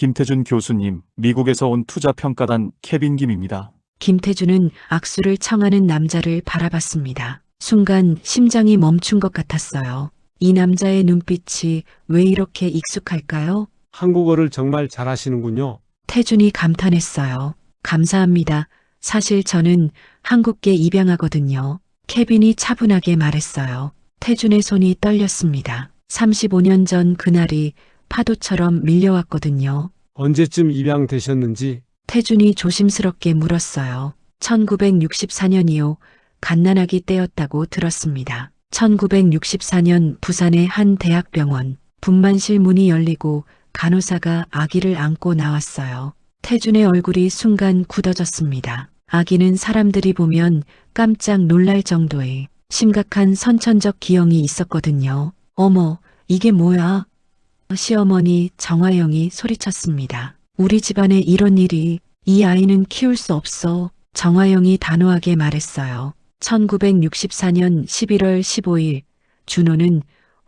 김태준 교수님, 미국에서 온 투자평가단 케빈 김입니다. 김태준은 악수를 청하는 남자를 바라봤습니다. 순간 심장이 멈춘 것 같았어요. 이 남자의 눈빛이 왜 이렇게 익숙할까요? 한국어를 정말 잘하시는군요. 태준이 감탄했어요. 감사합니다. 사실 저는 한국계 입양하거든요. 케빈이 차분하게 말했어요. 태준의 손이 떨렸습니다. 35년 전 그날이 파도처럼 밀려왔거든요. 언제쯤 입양되셨는지 태준이 조심스럽게 물었어요. 1964년이요. 갓난아기 때였다고 들었습니다. 1964년 부산의 한 대학병원 분만실 문이 열리고 간호사가 아기를 안고 나왔어요. 태준의 얼굴이 순간 굳어졌습니다. 아기는 사람들이 보면 깜짝 놀랄 정도의 심각한 선천적 기형이 있었거든요. 어머, 이게 뭐야? 시어머니 정화영이 소리쳤습니다. 우리 집안에 이런 일이 이 아이는 키울 수 없어. 정화영이 단호하게 말했어요. 1964년 11월 15일 준호는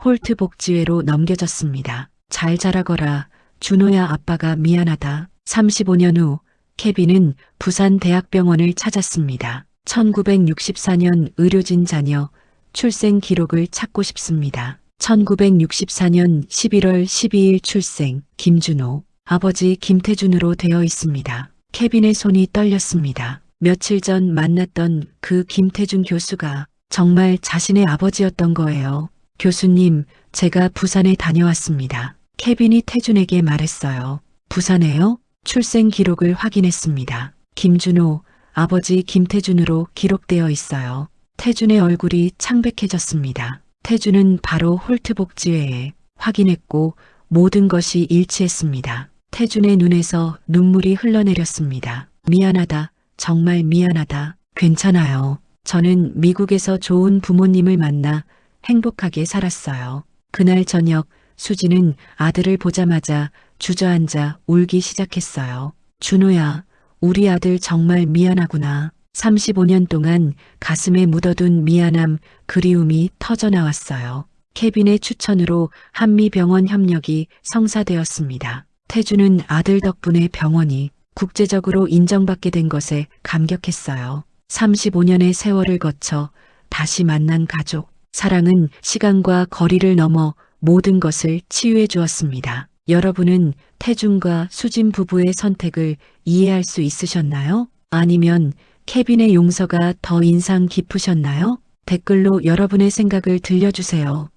홀트 복지회로 넘겨졌습니다. 잘 자라거라. 준호야 아빠가 미안하다. 35년 후 케빈은 부산 대학병원을 찾았습니다. 1964년 의료진 자녀 출생 기록을 찾고 싶습니다. 1964년 11월 12일 출생 김준호 아버지 김태준으로 되어 있습니다. 케빈의 손이 떨렸습니다. 며칠 전 만났던 그 김태준 교수가 정말 자신의 아버지였던 거예요. 교수님, 제가 부산에 다녀왔습니다. 케빈이 태준에게 말했어요. 부산에요? 출생 기록을 확인했습니다. 김준호, 아버지 김태준으로 기록되어 있어요. 태준의 얼굴이 창백해졌습니다. 태준은 바로 홀트 복지회에 확인했고 모든 것이 일치했습니다. 태준의 눈에서 눈물이 흘러내렸습니다. 미안하다. 정말 미안하다. 괜찮아요. 저는 미국에서 좋은 부모님을 만나 행복하게 살았어요. 그날 저녁 수지는 아들을 보자마자 주저앉아 울기 시작했어요. 준호야, 우리 아들 정말 미안하구나. 35년 동안 가슴에 묻어둔 미안함, 그리움이 터져나왔어요. 케빈의 추천으로 한미병원 협력이 성사되었습니다. 태주는 아들 덕분에 병원이 국제적으로 인정받게 된 것에 감격했어요. 35년의 세월을 거쳐 다시 만난 가족. 사랑은 시간과 거리를 넘어 모든 것을 치유해 주었습니다. 여러분은 태준과 수진 부부의 선택을 이해할 수 있으셨나요? 아니면 케빈의 용서가 더 인상 깊으셨나요? 댓글로 여러분의 생각을 들려주세요.